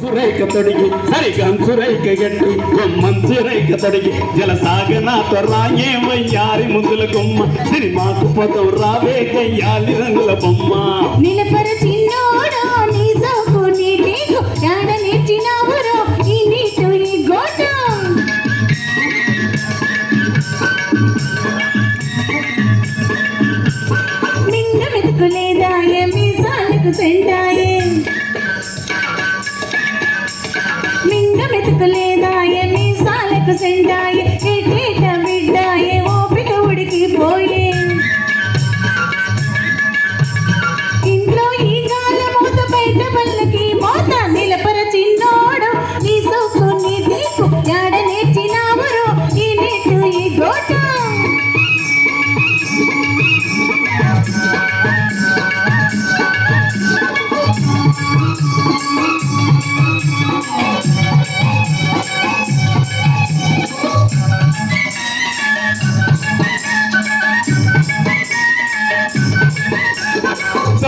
సురైక తొడిగి సరిగంసురైక గట్టి కొమ్మంచురైక తొడిగి జలసాగనాతో రాయే వయ్యారి ముద్దుల కొమ్మ. సినిమాకు పోతావు రావే గయ్యాలి రంగుల బొమ్మ. నిలపర చిన్నోడా నీ సోకు నీ టీకు యాడ నెట్టినావురో ఈ నీటు ఈ గోట మింగ మెతుకులేదాయే మీసాలకు సెంటాయే మింగ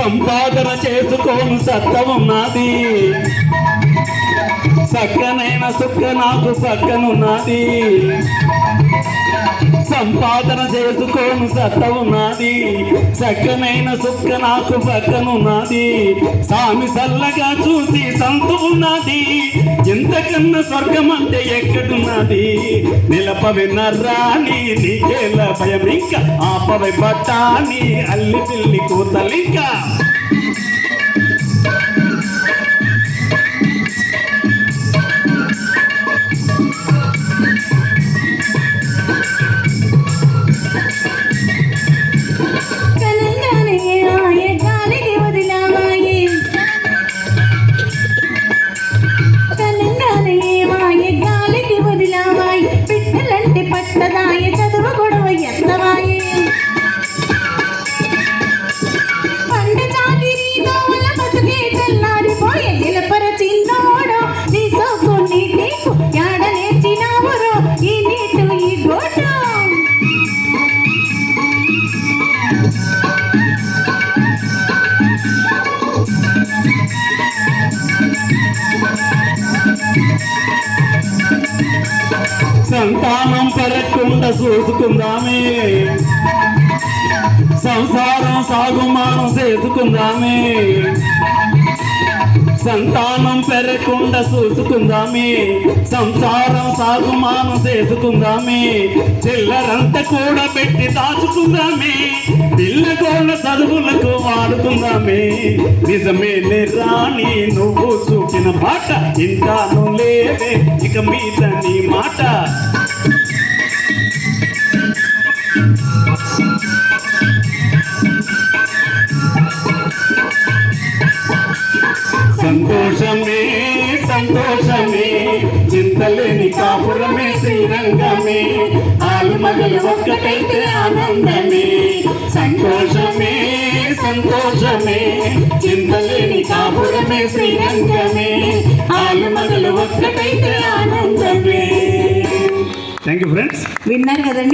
సంపాదన చేసుకోను సత్తమున్నది సక్కనైన సుక్క నాకు సక్కనున్నది సంపాదన చేసుకోను సత్తమున్నది చక్కనైన సుక్క నాకు పక్కనున్నది సామి సల్లగా చూసి సంతు ఉన్నది. ఎంతకన్నా స్వర్గం అంటే ఎక్కడున్నది నిలపవి నర్రాని నీకేల భయం ఇంకా ఆపవి బట్టాని అల్లి పిల్లి కూతలింకా కనంగానే సంతానం పెరగకుండా చూసుకుందామే. సంసారం సాగుమానం చేసుకుందామే. సంతానం పెరగకుండా చూసుకుందామే. సంసారం సాగుమానం చేసుకుందామే. చిల్లరంతా కూడా పెట్టి దాచుకుందామే. పిల్లగోళ్ళ చదువులకు వాడుకుందామే. నిజమే రాణి నువ్వు చూపిన పాట ఇంటాను లేవే. ఇక మీద నీ సంతోషమే సంతోషమే చింతలేని కాపురమే శ్రీరంగమే ఆలు మగలు ఒక్కటైతే ఆనందమే. సంతోషమే సంతోషమే చింతలేని కాపురమే శ్రీరంగమే. థ్యాంక్ యూ ఫ్రెండ్స్ విన్నారు కదండి.